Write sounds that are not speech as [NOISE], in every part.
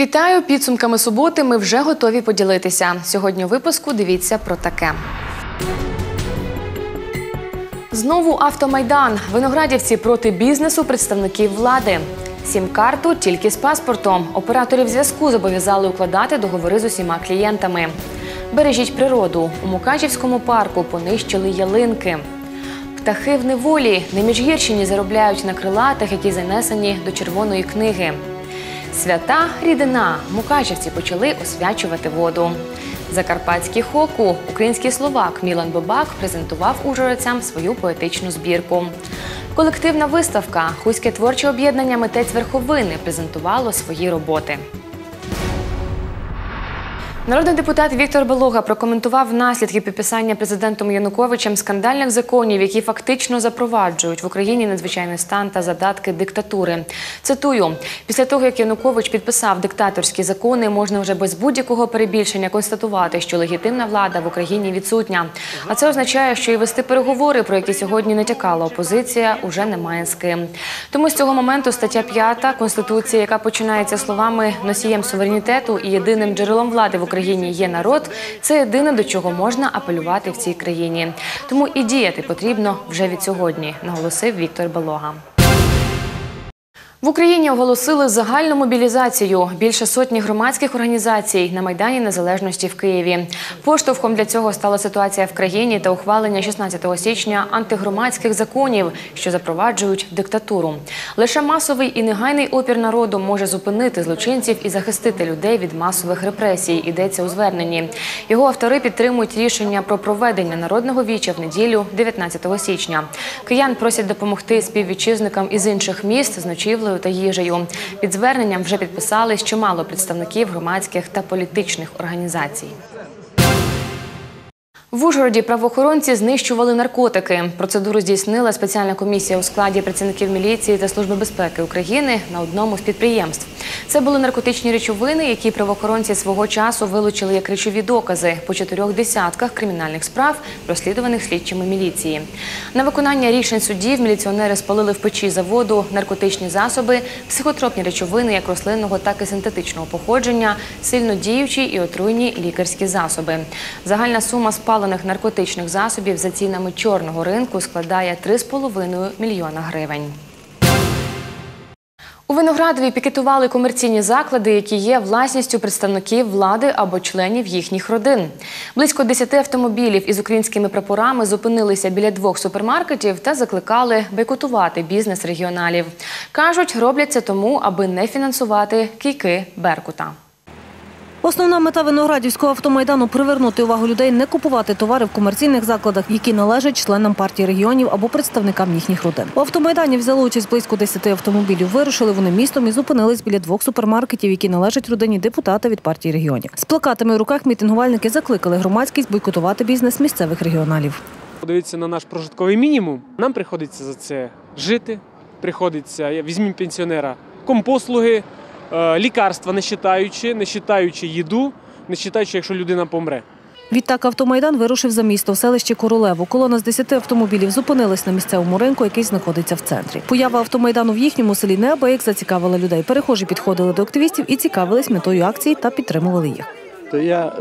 Вітаю підсумками суботи. Ми вже готові поділитися. Сьогодні у випуску дивіться про таке. Знову автомайдан. Виноградівці проти бізнесу представників влади. Сім-карту тільки з паспортом. Операторів зв'язку зобов'язали укладати договори з усіма клієнтами. Бережіть природу. У Мукачівському парку понищили ялинки. Птахи в неволі на Міжгірщині заробляють на крилатих, які занесені до червоної книги. Свята рідина. мукачевці почали освячувати воду. Закарпатський хоку. Український словак Мілан Бобак презентував ужгородцям свою поетичну збірку. Колективна виставка Хуське творче об'єднання Митець верховини презентувало свої роботи. Народний депутат Віктор Белуга прокоментував наслідки підписання президентом Януковичем скандальних законів, які фактично запроваджують в Україні надзвичайний стан та задатки диктатури. Цитую: після того, як Янукович підписав диктаторські закони, можна вже без будь-якого перебільшення констатувати, що легітимна влада в Україні відсутня. А це означає, що і вести переговори, про які сьогодні натякала опозиція, уже немає з ким. Тому з цього моменту стаття 5 конституції, яка починається словами носієм суверенітету і єдиним джерелом влади в Україні є народ. Це єдине до чого можна апелювати в цій країні. Тому і діяти потрібно вже від сьогодні, наголосив Віктор Белога. В Україні оголосили загальну мобілізацію. Більше сотні громадських організацій на Майдані Незалежності в Києві. Поштовхом для цього стала ситуація в країні та ухвалення 16 січня антигромадських законів, що запроваджують диктатуру. Лише масовий і негайний опір народу може зупинити злочинців і захистити людей від масових репресій. Йдеться у зверненні. Його автори підтримують рішення про проведення народного віча в неділю, 19 січня. Киян просять допомогти співвітчизникам із інших міст з ночівлею та їжею. Під зверненням вже підписались чимало представників громадських та політичних організацій. В Ужгороді правоохоронці знищували наркотики. Процедуру здійснила спеціальна комісія у складі працівників міліції та служби безпеки України на одному з підприємств. Це були наркотичні речовини, які правоохоронці свого часу вилучили як речові докази по чотирьох десятках кримінальних справ, розслідуваних слідчими міліції. На виконання рішень судів міліціонери спалили в печі заводу наркотичні засоби, психотропні речовини як рослинного, так і синтетичного походження, сильно діючі і отруйні лікарські засоби. Загальна сума спалених наркотичних засобів за цінами чорного ринку складає 3,5 мільйона гривень. У Виноградові пікетували комерційні заклади, які є власністю представників влади або членів їхніх родин. Близько 10 автомобілів із українськими прапорами зупинилися біля двох супермаркетів та закликали бойкотувати бізнес регіоналів. Кажуть, роблять це тому, аби не фінансувати кійки Беркута. Основна мета виноградівського автомайдану привернути увагу людей не купувати товари в комерційних закладах, які належать членам партії регіонів або представникам їхніх родин. У автомайдані взяло участь близько 10 автомобілів. Вирушили вони містом і зупинились біля двох супермаркетів, які належать родині депутата від партії регіонів. З плакатами в руках мітингувальники закликали громадськість бойкотувати бізнес місцевих регіоналів. Подивіться на наш прожитковий мінімум. Нам приходиться за це жити. Приходиться візьмімо пенсіонера компослуги, лікарства, не считаючи, не считаючи їду, не считаючи, якщо людина помре. Відтак автомайдан вирушив за місто в селищі Королеву. Колона з 10 автомобілів зупинилась на місцевому ринку, який знаходиться в центрі. Поява автомайдану в їхньому селі неабияк зацікавила людей. Перехожі підходили до активістів і цікавились метою акції та підтримували їх. То я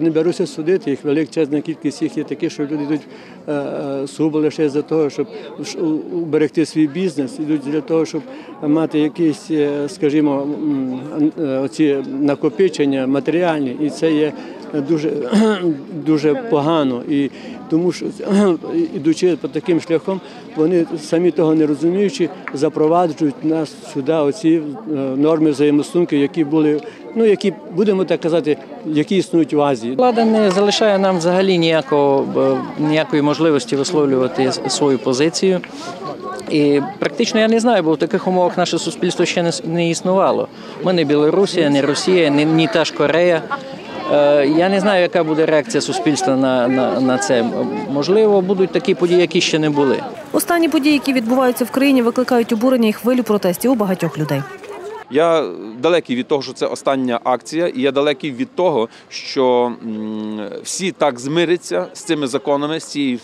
не беруся судити їх. Величезна кількість їх є такі, що люди йдуть е, е, сугубо лише за того, щоб уберегти свій бізнес, йдуть для того, щоб мати якісь, е, скажімо, оці накопичення матеріальні, і це є дуже, [CLEARS THROAT] дуже погано. І тому що [CLEARS THROAT] ідучи по таким шляхом, вони самі того не розуміючи, запроваджують нас сюди оці е, норми взаємостунків, які були, ну які будемо так казати, які існують в Азії. Влада не залишає нам взагалі ніякого, е, ніякої можливості висловлювати свою позицію. І практично я не знаю, бо в таких умовах наше суспільство ще не існувало. Ми не Білорусія, не Росія, не, ні та ж Корея. Е, Я не знаю, яка буде реакція суспільства на, на, на це. Можливо, будуть такі події, які ще не були. Останні події, які відбуваються в країні, викликають обурення і хвилю протестів у багатьох людей. Я далекий від того, що це остання акція, і я далекий від того, що всі так змиряться з цими законами, з цією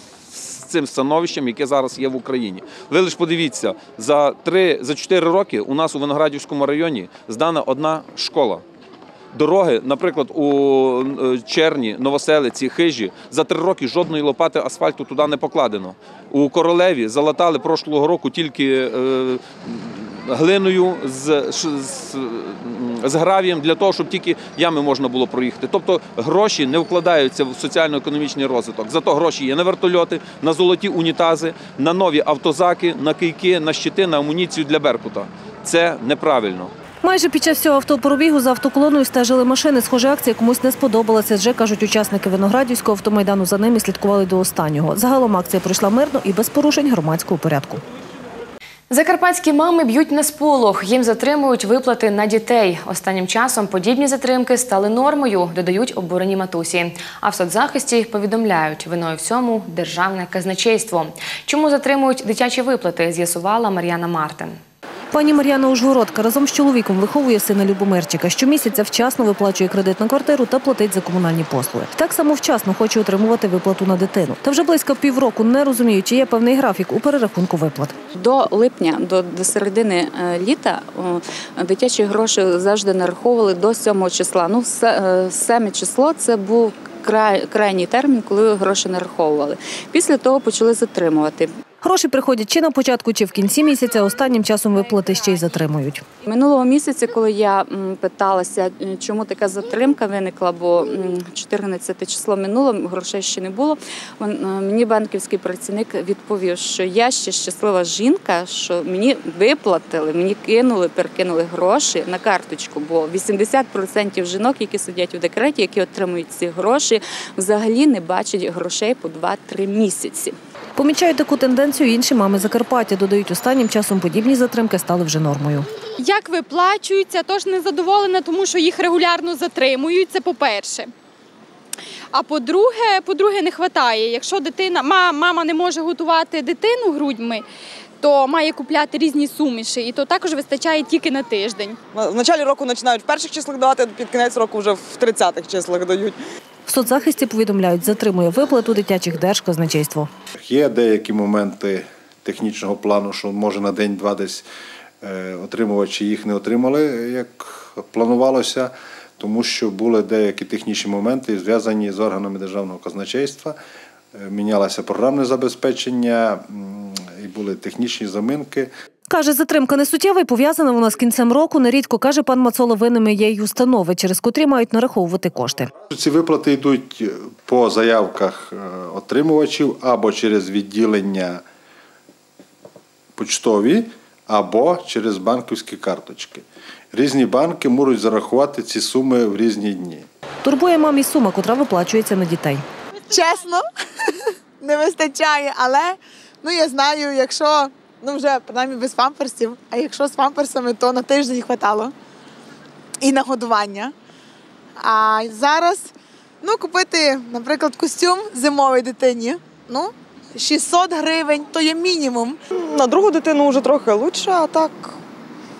цим становищем, яке зараз є в Україні. Ви лише подивіться, за 3, за 4 роки у нас у Виноградівському районі здана одна школа. Дороги, наприклад, у е, Черні, Новоселиці, Хижі, за три роки жодної лопати асфальту туди не покладено. У Королеві залатали прошлого року тільки е, глиною з, з, з гравієм для того, щоб тільки ями можна було проїхати. Тобто гроші не вкладаються в соціально-економічний розвиток. Зато гроші є на вертольоти, на золоті унітази, на нові автозаки, на кийки, на щити, на амуніцію для Беркута. Це неправильно. Майже під час цього автопробігу за автоколоною стежили машини. Схоже, акція комусь не сподобалася. Вже кажуть учасники Виноградівського автомайдану за ними слідкували до останнього. Загалом акція пройшла мирно і без порушень громадського порядку. Закарпатські мами б'ють на сполох. Їм затримують виплати на дітей. Останнім часом подібні затримки стали нормою, додають обурені матусі. А в соцзахисті повідомляють, виною всьому державне казначейство. Чому затримують дитячі виплати, з'ясувала Мар'яна Мартин. Пані Мар'яна Ужгородка разом з чоловіком виховує сина Любомирчика. Щомісяця вчасно виплачує кредит на квартиру та платить за комунальні послуги. Так само вчасно хоче отримувати виплату на дитину. Та вже близько півроку не розуміють, чи є певний графік у перерахунку виплат. До липня, до, до середини е, літа дитячі гроші завжди нараховували до 7 числа. Ну, се- е, 7 число це був крайній термін, коли гроші нараховували. Після того почали затримувати. Гроші приходять чи на початку, чи в кінці місяця. Останнім часом виплати ще й затримують. Минулого місяця, коли я питалася, чому така затримка виникла, бо м, 14 число минуло, грошей ще не було. е, Мені банківський працівник відповів, що я ще щаслива жінка, що мені виплатили, мені кинули, перекинули гроші на карточку. Бо 80% жінок, які сидять у декреті, які отримують ці гроші, взагалі не бачать грошей по 2-3 місяці. Помічають таку тенденцію інші мами Закарпаття. Додають, останнім часом подібні затримки стали вже нормою. Як виплачуються, тож не задоволена, тому що їх регулярно затримують. Це по-перше. А по-друге, по-друге, не вистачає. Якщо дитина, ма- мама не може готувати дитину грудьми, то має купляти різні суміші, і то також вистачає тільки на тиждень. В началі року починають в перших числах давати, під кінець року вже в 30-х числах дають. В соцзахисті повідомляють, затримує виплату дитячих держказначейство. Є деякі моменти технічного плану, що може на день-два десь е, отримувачі їх не отримали, як планувалося, тому що були деякі технічні моменти, зв'язані з органами державного казначейства. Е, Мінялося програмне забезпечення і були технічні заминки. Каже, затримка не суттєва і пов'язана вона з кінцем року. Нерідко, каже пан Мацоло, винними є й установи, через котрі мають нараховувати кошти. Ці виплати йдуть по заявках е, отримувачів або через відділення почтові, або через банківські карточки. Різні банки можуть зарахувати ці суми в різні дні. Турбує мамі сума, котра виплачується на дітей. Чесно, [LAUGHS] не вистачає, але ну я знаю, якщо ну вже принаймні без памперсів, а якщо з памперсами, то на тиждень хватало. І на годування. А зараз ну, купити, наприклад, костюм зимовий дитині. Ну, 600 гривень то є мінімум. На другу дитину вже трохи краще, а так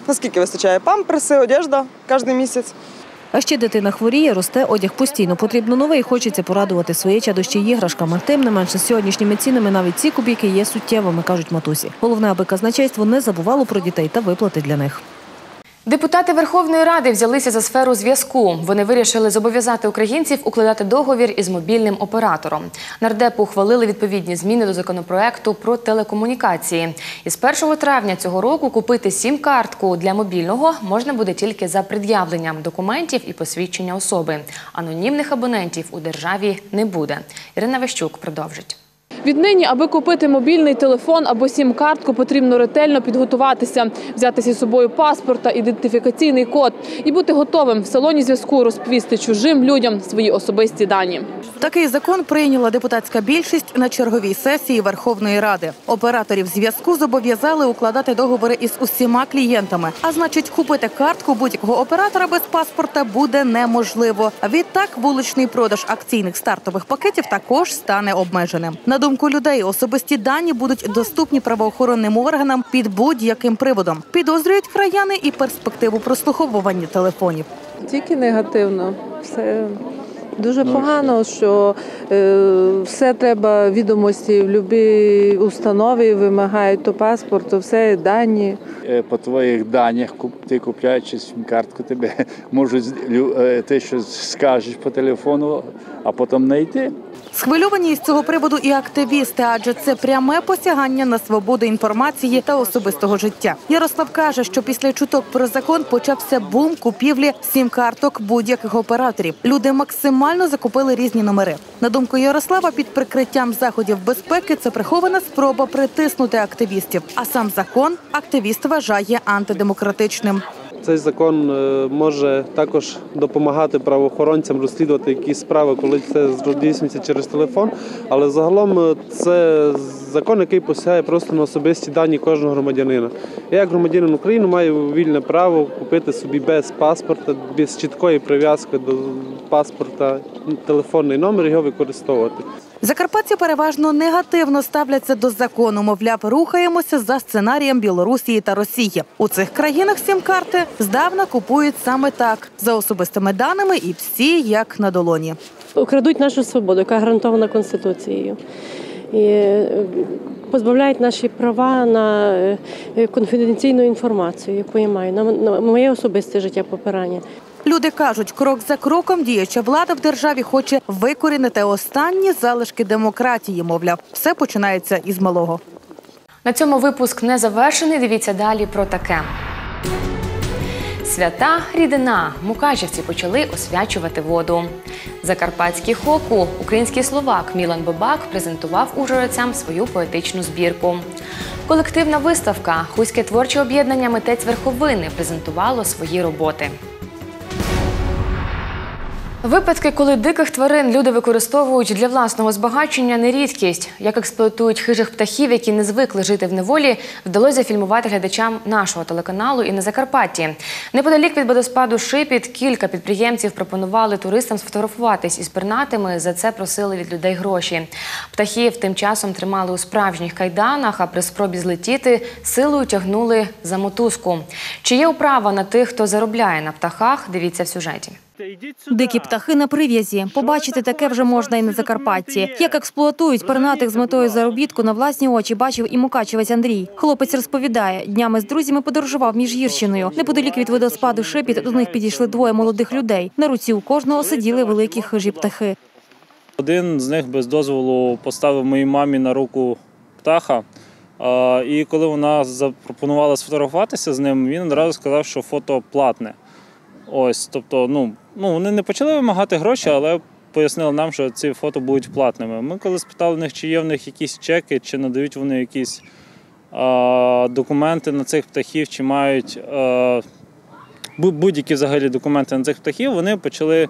наскільки вистачає? Памперси, одежда кожен місяць. А ще дитина хворіє, росте, одяг постійно потрібно новий. Хочеться порадувати своє чадо ще іграшками. Тим не менше, сьогоднішніми цінами навіть ці кубіки є суттєвими, кажуть матусі. Головне, аби казначейство не забувало про дітей та виплати для них. Депутати Верховної Ради взялися за сферу зв'язку. Вони вирішили зобов'язати українців укладати договір із мобільним оператором. Нардепи ухвалили відповідні зміни до законопроекту про телекомунікації. Із 1 травня цього року купити сім-картку для мобільного можна буде тільки за пред'явленням документів і посвідчення особи. Анонімних абонентів у державі не буде. Ірина Вещук продовжить. Віднині, аби купити мобільний телефон або сім-картку, потрібно ретельно підготуватися, взяти зі собою паспорт та ідентифікаційний код і бути готовим в салоні зв'язку розповісти чужим людям свої особисті дані. Такий закон прийняла депутатська більшість на черговій сесії Верховної Ради. Операторів зв'язку зобов'язали укладати договори із усіма клієнтами. А значить, купити картку будь-якого оператора без паспорта буде неможливо. Відтак, вуличний продаж акційних стартових пакетів також стане обмеженим. На думку людей, особисті дані будуть доступні правоохоронним органам під будь-яким приводом. Підозрюють краяни і перспективу прослуховування телефонів. Тільки негативно. Все Дуже погано, що е, все треба відомості в будь-якій установі вимагають то паспорт, то все дані. Е, По твоїх даних ти купляючи сім-картку, тебе [LAUGHS] можуть е, ти щось скажеш по телефону, а потім не йти. Схвильовані із цього приводу і активісти, адже це пряме посягання на свободу інформації та особистого життя. Ярослав каже, що після чуток про закон почався бум купівлі сім-карток будь-яких операторів. Люди максимально закупили різні номери. На думку Ярослава, під прикриттям заходів безпеки це прихована спроба притиснути активістів. А сам закон активіст вважає антидемократичним. Цей закон е, може також допомагати правоохоронцям розслідувати якісь справи, коли це здійснюється через телефон. Але загалом е, це закон, який посягає просто на особисті дані кожного громадянина. Я, як громадянин України, маю вільне право купити собі без паспорта, без чіткої прив'язки до паспорта телефонний номер його використовувати. Закарпатці переважно негативно ставляться до закону. Мовляв, рухаємося за сценарієм Білорусії та Росії. У цих країнах сім-карти здавна купують саме так за особистими даними, і всі як на долоні. Крадуть нашу свободу, яка гарантована Конституцією. І е, позбавляють наші права на е, конфіденційну інформацію, яку я маю, на моє особисте життя попирання. Люди кажуть, крок за кроком діюча влада в державі хоче викорінити останні залишки демократії. Мовляв, все починається із малого. На цьому випуск не завершений. Дивіться далі про таке. Свята рідина. Мукачівці почали освячувати воду. Закарпатський хоку. Український словак Мілан Бабак презентував ужгородцям свою поетичну збірку. Колективна виставка Хуське творче об'єднання Митець верховини презентувало свої роботи. Випадки, коли диких тварин люди використовують для власного збагачення, не рідкість. Як експлуатують хижих птахів, які не звикли жити в неволі, вдалося зафільмувати глядачам нашого телеканалу і на Закарпатті. Неподалік від водоспаду Шипіт кілька підприємців пропонували туристам сфотографуватись із пернатими. За це просили від людей гроші. Птахів тим часом тримали у справжніх кайданах, а при спробі злетіти силою тягнули за мотузку. Чи є управа на тих, хто заробляє на птахах? Дивіться в сюжеті. Дикі птахи на прив'язі. Побачити таке вже можна і на Закарпатті. Як експлуатують пернатих з метою заробітку на власні очі бачив і мукачевець Андрій. Хлопець розповідає, днями з друзями подорожував між гірщиною. Неподалік від водоспаду Шепіт до них підійшли двоє молодих людей. На руці у кожного сиділи великі хижі птахи. Один з них без дозволу поставив моїй мамі на руку птаха. І коли вона запропонувала сфотографуватися з ним, він одразу сказав, що фото платне. Ось, тобто, ну, ну вони не почали вимагати гроші, але пояснили нам, що ці фото будуть платними. Ми коли спитали в них, чи є в них якісь чеки, чи надають вони якісь а, документи на цих птахів, чи мають а, будь-які взагалі документи на цих птахів, вони почали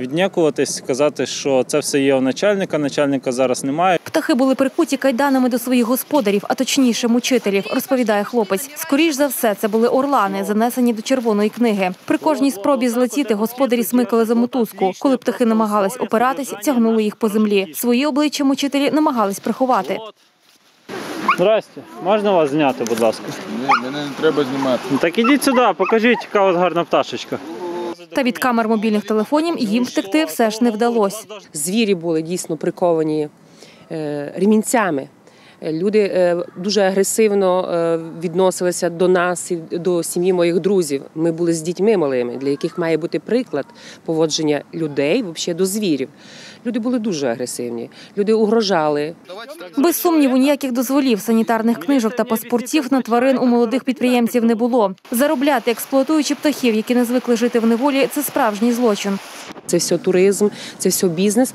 віднякуватись, казати, що це все є у начальника, начальника зараз немає. Птахи були прикуті кайданами до своїх господарів, а точніше мучителів, розповідає хлопець. Скоріш за все, це були орлани, занесені до червоної книги. При кожній спробі злетіти господарі смикали за мотузку. Коли птахи намагались опиратись, тягнули їх по землі. Свої обличчя мучителі намагались приховати. Здрасте, можна вас зняти, будь ласка? Ні, мене не треба знімати. Ну, Так ідіть сюди, покажіть, яка у вас гарна пташечка. Та від камер мобільних телефонів їм втекти все ж не вдалося. Звірі були дійсно приковані е, ремінцями. Люди е, дуже агресивно е, відносилися до нас і до сім'ї моїх друзів. Ми були з дітьми малими, для яких має бути приклад поводження людей взагалі до звірів. Люди були дуже агресивні. Люди угрожали. Без сумніву, ніяких дозволів, санітарних книжок та паспортів на тварин у молодих підприємців не було. Заробляти, експлуатуючи птахів, які не звикли жити в неволі, це справжній злочин. Це все туризм, це все бізнес.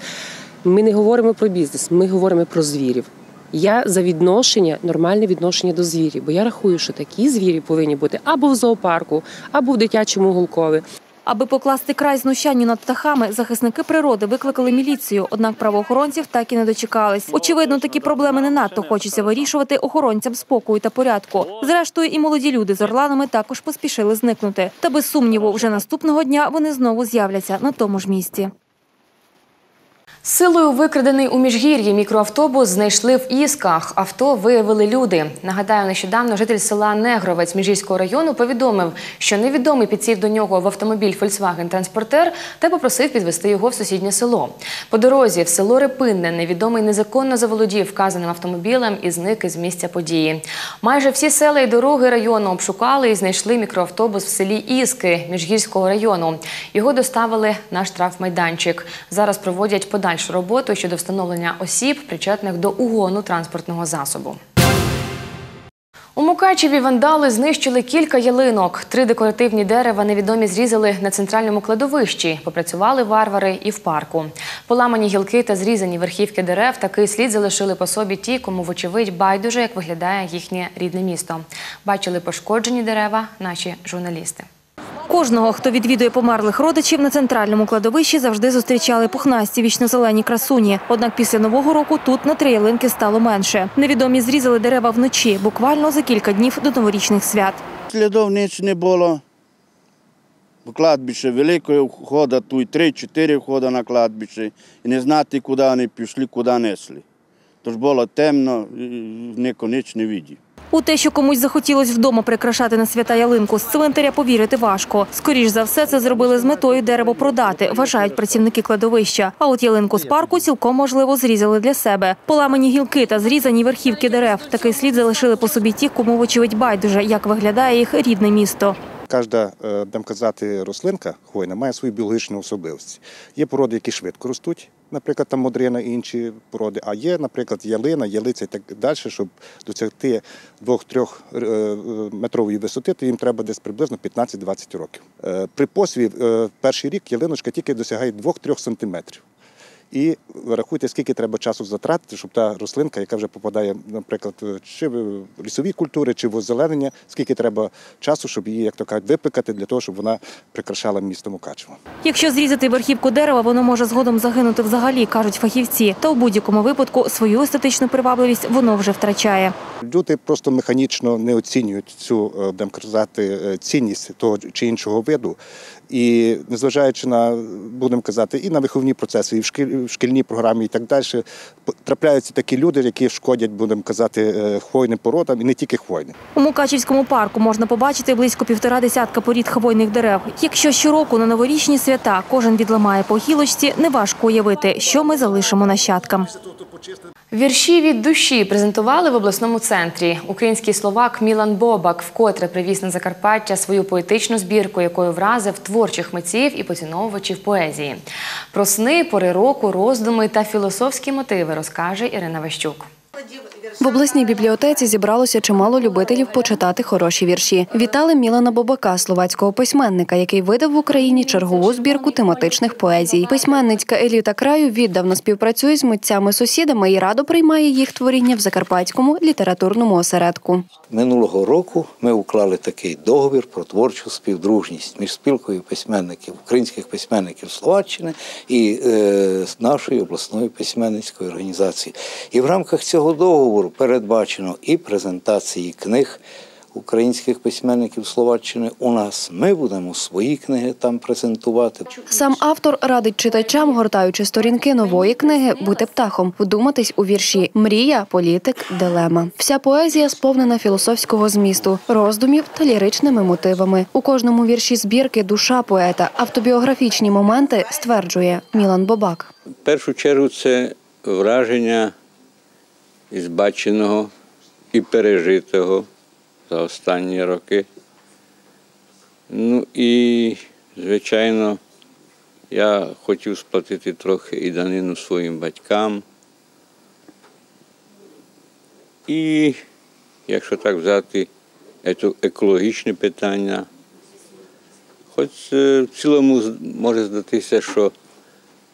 Ми не говоримо про бізнес, ми говоримо про звірів. Я за відношення, нормальне відношення до звірів, бо я рахую, що такі звірі повинні бути або в зоопарку, або в дитячому гулкові. Аби покласти край знущанню над птахами, захисники природи викликали міліцію, однак правоохоронців так і не дочекались. Очевидно, такі проблеми не надто хочеться вирішувати охоронцям спокою та порядку. Зрештою, і молоді люди з орланами також поспішили зникнути. Та без сумніву, вже наступного дня вони знову з'являться на тому ж місці. Силою викрадений у міжгір'ї мікроавтобус знайшли в Ісках. Авто виявили люди. Нагадаю, нещодавно житель села Негровець Міжгірського району повідомив, що невідомий підсів до нього в автомобіль Volkswagen Транспортер та попросив підвести його в сусіднє село. По дорозі в село Репинне невідомий незаконно заволодів вказаним автомобілем і зник із місця події. Майже всі села і дороги району обшукали і знайшли мікроавтобус в селі Іски Міжгірського району. Його доставили на штрафмайданчик. Зараз проводять подальшу роботу щодо встановлення осіб, причетних до угону транспортного засобу. У Мукачеві вандали знищили кілька ялинок. Три декоративні дерева невідомі зрізали на центральному кладовищі. Попрацювали варвари і в парку. Поламані гілки та зрізані верхівки дерев такий слід залишили по собі ті, кому вочевидь байдуже, як виглядає їхнє рідне місто. Бачили пошкоджені дерева наші журналісти. Кожного, хто відвідує померлих родичів, на центральному кладовищі завжди зустрічали пухнасті вічно-зелені красуні. Однак після нового року тут на три ялинки стало менше. Невідомі зрізали дерева вночі, буквально за кілька днів до новорічних свят. Слідів ніч не було. Кладбище велике входа, тут три-чотири входа на кладбище. І не знати, куди вони пішли, куди несли. Тож було темно, ніхто ніч не видів. У те, що комусь захотілось вдома прикрашати на свята ялинку з цвинтаря, повірити важко. Скоріш за все, це зробили з метою дерево продати, вважають працівники кладовища. А от ялинку з парку цілком можливо зрізали для себе. Поламані гілки та зрізані верхівки дерев. Такий слід залишили по собі ті, кому вочевидь байдуже, як виглядає їх рідне місто. Кожна, е, будемо казати, рослинка хвойна має свою біологічну особливість. Є породи, які швидко ростуть, наприклад, там модрина і інші породи, а є, наприклад, ялина, ялиця і так далі, щоб досягти 2-3 метрової висоти, то їм треба десь приблизно 15-20 років. Е, При посві е, перший рік ялиночка тільки досягає 2-3 сантиметрів. І рахуйте, скільки треба часу затратити, щоб та рослинка, яка вже попадає, наприклад, чи в лісові культури, чи в озеленення, скільки треба часу, щоб її, як то кажуть, випекати для того, щоб вона прикрашала місто Мукачево. Якщо зрізати верхівку дерева, воно може згодом загинути взагалі, кажуть фахівці. Та у будь-якому випадку свою естетичну привабливість воно вже втрачає. Люди просто механічно не оцінюють цю, е, будемо казати, е, цінність того чи іншого виду. І незважаючи на, будемо казати, і на виховні процеси, і в шкіль- в шкільній програмі, і так далі, трапляються такі люди, які шкодять, будемо казати, е, хвойним породам, і не тільки хвойним. У Мукачівському парку можна побачити близько півтора десятка порід хвойних дерев. Якщо щороку на новорічні свята кожен відламає по гілочці, неважко уявити, що ми залишимо нащадкам. Вірші від душі презентували в обласному центрі. Український словак Мілан Бобак вкотре привіз на Закарпаття свою поетичну збірку, якою вразив творчих митців і поціновувачів поезії. Про сни, пори року, роздуми та філософські мотиви розкаже Ірина Ващук. В обласній бібліотеці зібралося чимало любителів почитати хороші вірші. Вітали Мілана Бобака, словацького письменника, який видав в Україні чергову збірку тематичних поезій. Письменницька еліта краю віддавна співпрацює з митцями-сусідами і радо приймає їх творіння в закарпатському літературному осередку. Минулого року ми уклали такий договір про творчу співдружність між спілкою письменників, українських письменників Словаччини і е, нашою обласною письменницькою організацією. І в рамках цього договору передбачено і презентації книг українських письменників Словаччини у нас. Ми будемо свої книги там презентувати. Сам автор радить читачам, гортаючи сторінки нової книги, бути птахом, вдуматись у вірші Мрія, політик, дилема. Вся поезія сповнена філософського змісту, роздумів та ліричними мотивами. У кожному вірші збірки душа поета, автобіографічні моменти стверджує Мілан Бобак. В першу чергу це враження із баченого і пережитого за останні роки. Ну і, звичайно, я хотів сплатити трохи і данину своїм батькам. І, якщо так взяти, екологічне питання. Хоч е, в цілому може здатися, що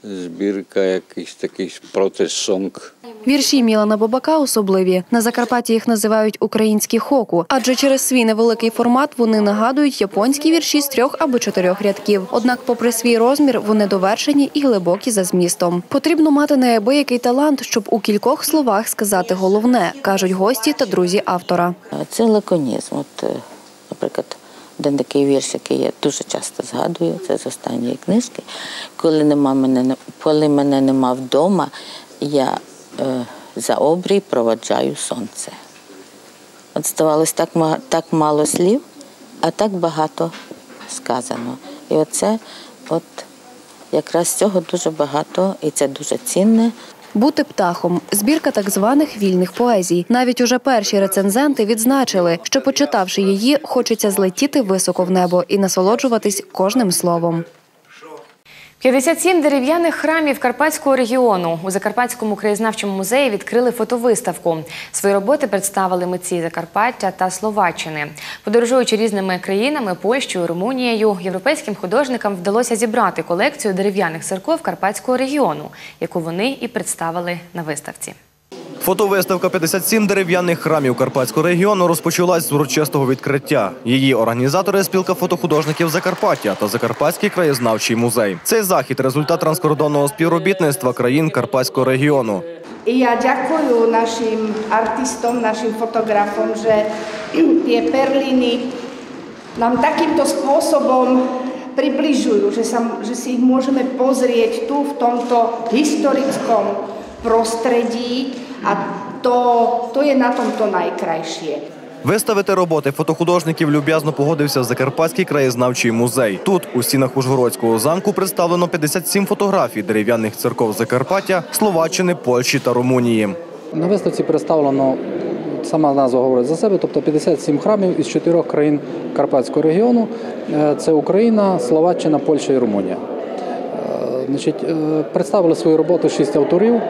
збірка якийсь такий протест-сонг. Вірші Мілана Бобака особливі. На Закарпатті їх називають українські хоку, адже через свій невеликий формат вони нагадують японські вірші з трьох або чотирьох рядків. Однак, попри свій розмір, вони довершені і глибокі за змістом. Потрібно мати неабиякий талант, щоб у кількох словах сказати головне, кажуть гості та друзі автора. Це лаконізм. От, е, наприклад, Один такий вірш, який я дуже часто згадую, це з останньої книжки. Коли нема мене, коли мене нема вдома, я е, за обрій проводжаю сонце. От здавалось, так, так мало слів, а так багато сказано. І оце, от якраз цього дуже багато, і це дуже цінне. Бути птахом збірка так званих вільних поезій. Навіть уже перші рецензенти відзначили, що почитавши її, хочеться злетіти високо в небо і насолоджуватись кожним словом. 57 дерев'яних храмів Карпатського регіону у Закарпатському краєзнавчому музеї відкрили фотовиставку. Свої роботи представили митці Закарпаття та Словаччини. Подорожуючи різними країнами, Польщею, Румунією, європейським художникам вдалося зібрати колекцію дерев'яних церков Карпатського регіону, яку вони і представили на виставці. Фотовиставка «57 дерев'яних храмів Карпатського регіону розпочалась з урочистого відкриття. Її організатори спілка фотохудожників Закарпаття та Закарпатський краєзнавчий музей. Цей захід результат транскордонного співробітництва країн Карпатського регіону. Я дякую нашим артистам, нашим фотографам, že tie perliny nám takýmto spôsobom približujú, že, sa, že si ich môžeme pozrieť tu v tomto historickom prostredí a to, to je na tomto najkrajšie. Виставити роботи фотохудожників люб'язно погодився Закарпатський краєзнавчий музей. Тут, у стінах Ужгородського замку, представлено 57 фотографій дерев'яних церков Закарпаття, Словаччини, Польщі та Румунії. На виставці представлено сама назва говорить за себе, тобто 57 храмів із чотирьох країн Карпатського регіону. Е, Це Україна, Словаччина, Польща і Румунія. Значить, е, представили свою роботу шість авторів.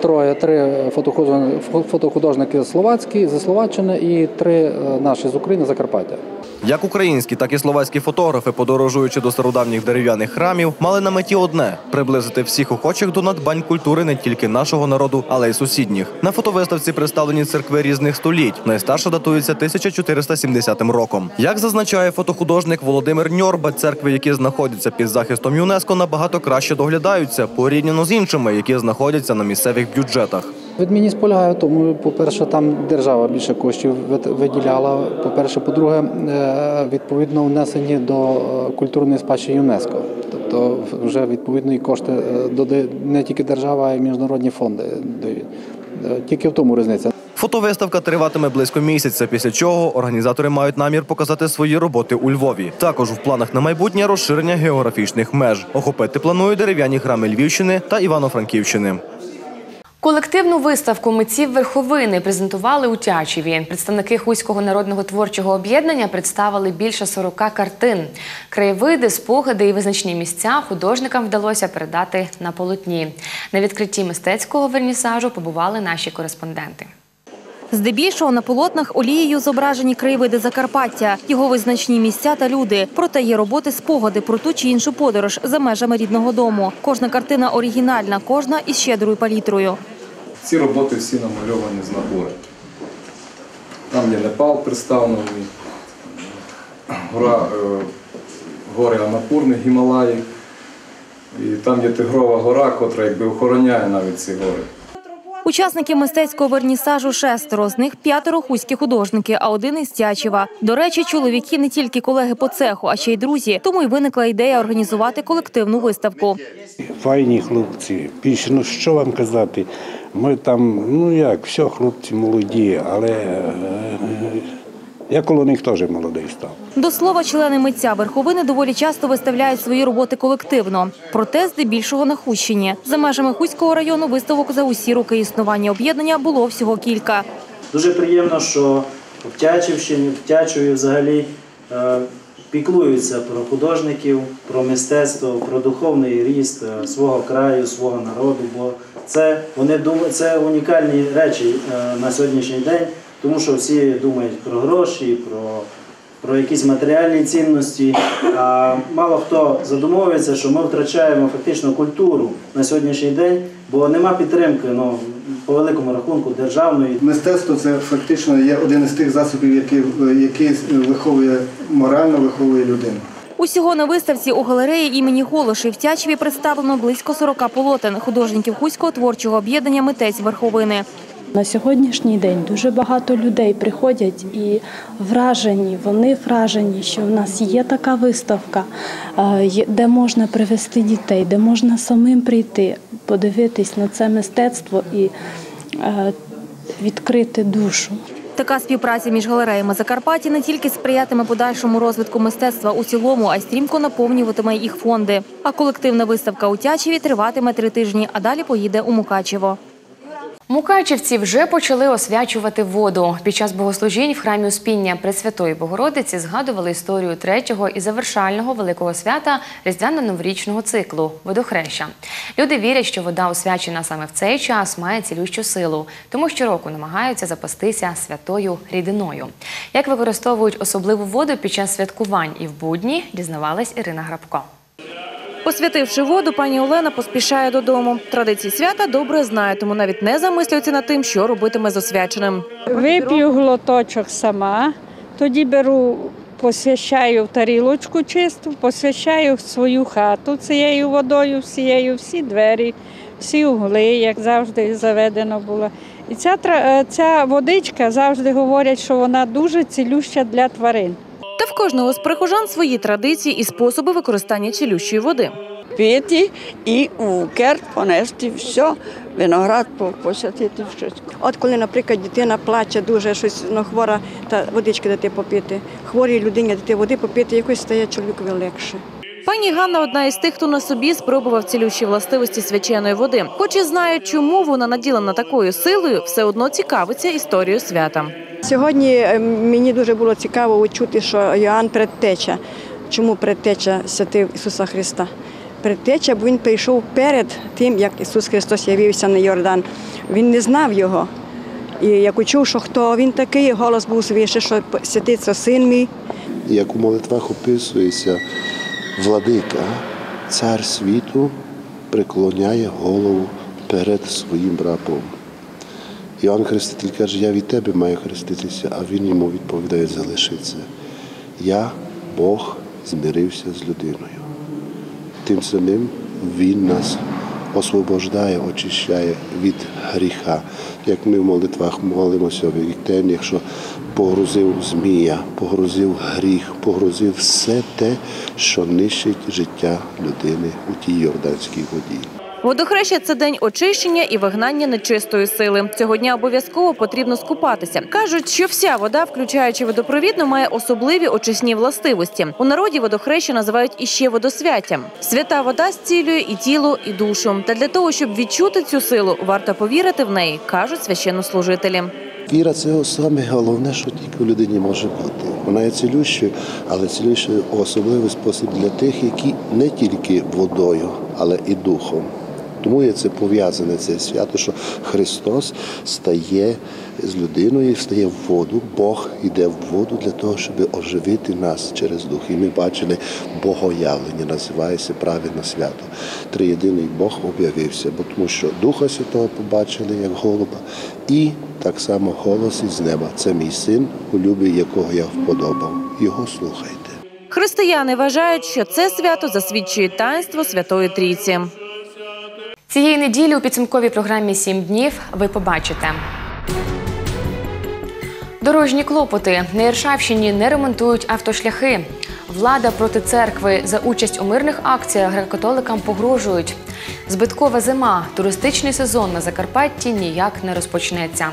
Троє, три фотохудожники, фотохудожники словацькі зі Словаччини і три е, наші з України Закарпаття. Як українські, так і словацькі фотографи, подорожуючи до стародавніх дерев'яних храмів, мали на меті одне приблизити всіх охочих до надбань культури не тільки нашого народу, але й сусідніх. На фотовиставці представлені церкви різних століть. Найстарша датується 1470 роком. Як зазначає фотохудожник Володимир Ньорба, церкви, які знаходяться під захистом ЮНЕСКО, набагато краще доглядаються порівняно з іншими, які знаходяться на місцевих бюджетах. Відмінність полягає в тому, по-перше, там держава більше коштів виділяла. По-перше, по-друге, е, відповідно внесені до е, культурної спадщини ЮНЕСКО. Тобто вже відповідно і кошти е, додає не тільки держава, а й міжнародні фонди Тільки в тому різниця. Фотовиставка триватиме близько місяця, після чого організатори мають намір показати свої роботи у Львові. Також в планах на майбутнє розширення географічних меж. Охопити планують дерев'яні храми Львівщини та Івано-Франківщини. Колективну виставку митців верховини презентували у Тячеві. Представники Хуського народного творчого об'єднання представили більше 40 картин. Краєвиди, спогади і визначні місця художникам вдалося передати на полотні. На відкритті мистецького вернісажу побували наші кореспонденти. Здебільшого на полотнах олією зображені краєвиди Закарпаття, його визначні місця та люди. Проте є роботи спогади про ту чи іншу подорож за межами рідного дому. Кожна картина оригінальна, кожна із щедрою палітрою. Ці роботи всі намальовані з набори. Там є Непал представлений, гора, е, гори Анапурни, Гімалаї. І там є Тигрова гора, котра якби охороняє навіть ці гори. Учасники мистецького вернісажу шестеро, з них п'ятеро хуські художники, а один із Тячева. До речі, чоловіки не тільки колеги по цеху, а ще й друзі. Тому й виникла ідея організувати колективну виставку. Файні хлопці. Більше, ну що вам казати? Ми там, ну як, все, хлопці молоді, але е, я коло них теж молодий став. До слова, члени митця верховини доволі часто виставляють свої роботи колективно. Проте здебільшого на Хущині. За межами Хуського району виставок за усі роки існування об'єднання було всього кілька. Дуже приємно, що в Тячівщині, в Тячові взагалі е, піклуються про художників, про мистецтво, про духовний ріст е, свого краю, свого народу. Бо це вони думають, це унікальні речі е, на сьогоднішній день, тому що всі думають про гроші, про, про якісь матеріальні цінності. А мало хто задумовується, що ми втрачаємо фактично культуру на сьогоднішній день, бо нема підтримки. Ну, по великому рахунку державної Мистецтво це фактично є один із тих засобів, який, який виховує морально виховує людину. Усього на виставці у галереї імені Голоші в Тячеві представлено близько 40 полотен художників Хуського творчого об'єднання Митець Верховини. На сьогоднішній день дуже багато людей приходять і вражені, вони вражені, що в нас є така виставка, е, де можна привезти дітей, де можна самим прийти, подивитись на це мистецтво і е, відкрити душу. Така співпраця між галереями Закарпаття не тільки сприятиме подальшому розвитку мистецтва у цілому, а й стрімко наповнюватиме їх фонди. А колективна виставка у Тячеві триватиме три тижні, а далі поїде у Мукачево. Мукачівці вже почали освячувати воду. Під час богослужінь в храмі Успіння Пресвятої Богородиці згадували історію третього і завершального великого свята різдвяно-новорічного циклу водохреща. Люди вірять, що вода, освячена саме в цей час, має цілющу силу, тому щороку намагаються запастися святою рідиною. Як використовують особливу воду під час святкувань і в будні, дізнавалась Ірина Грабко. Посвятивши воду, пані Олена поспішає додому. Традиції свята добре знає, тому навіть не замислюється над тим, що робитиме з освяченим. Вип'ю глоточок сама, тоді беру, посвящаю тарілочку чисту, посвящаю свою хату цією водою, всією, всі двері, всі угли, як завжди заведено було. І ця, е, ця водичка завжди говорять, що вона дуже цілюща для тварин. Та в кожного з прихожан свої традиції і способи використання цілющої води. пити і у керт понести все, виноград по- посадити щось. От коли, наприклад, дитина плаче дуже щось ну, хвора, та водички дати попити. Хворій людині дати води попити, якось стає чоловікові легше. Пані Ганна одна із тих, хто на собі спробував цілющі властивості свяченої води. Хоч і знає, чому вона наділена такою силою, все одно цікавиться історією свята. Сьогодні е, мені дуже було цікаво чути, що Йоанн предтеча. Чому предтеча святив Ісуса Христа? Предтеча, бо він прийшов перед тим, як Ісус Христос явився на Йордан. Він не знав його. І як почув, що хто він такий, голос був свише, що святиться син мій. як у молитвах описується, владика, цар світу преклоняє голову перед своїм рабом. Іоанн Хреститель каже, я від тебе маю хреститися, а він йому відповідає, залишиться. Я, Бог, змирився з людиною. Тим самим Він нас освобождає, очищає від гріха. Як ми в молитвах молимося в день, якщо погрузив змія, погрузив гріх, погрузив все те, що нищить життя людини у тій йорданській воді. Водохреща це день очищення і вигнання нечистої сили. Цього дня обов'язково потрібно скупатися. Кажуть, що вся вода, включаючи водопровідну, має особливі очисні властивості. У народі водохреща називають іще водосвяттям. Свята вода зцілює і тіло, і душу. Та для того, щоб відчути цю силу, варто повірити в неї, кажуть священнослужителі. Віра це саме головне, що тільки у людині може бути. Вона є цілющою, але цілющою особливий спосіб для тих, які не тільки водою, але і духом. Тому є це пов'язане це свято, що Христос стає з людиною, стає в воду. Бог йде в воду для того, щоб оживити нас через дух. І ми бачили Богоявлення, називається правильно свято. Триєдиний Бог об'явився, бо тому що Духа Святого побачили як голуба, і так само голос із неба. Це мій син, у любі якого я вподобав. Його слухайте. Християни вважають, що це свято засвідчує таїнство Святої Трійці. Цієї неділі у підсумковій програмі «7 днів ви побачите. Дорожні клопоти. На Іршавщині не ремонтують автошляхи. Влада проти церкви за участь у мирних акціях греко-католикам погрожують. Збиткова зима. Туристичний сезон на Закарпатті ніяк не розпочнеться.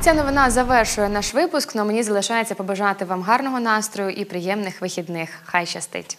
Ця новина завершує наш випуск. Но мені залишається побажати вам гарного настрою і приємних вихідних. Хай щастить!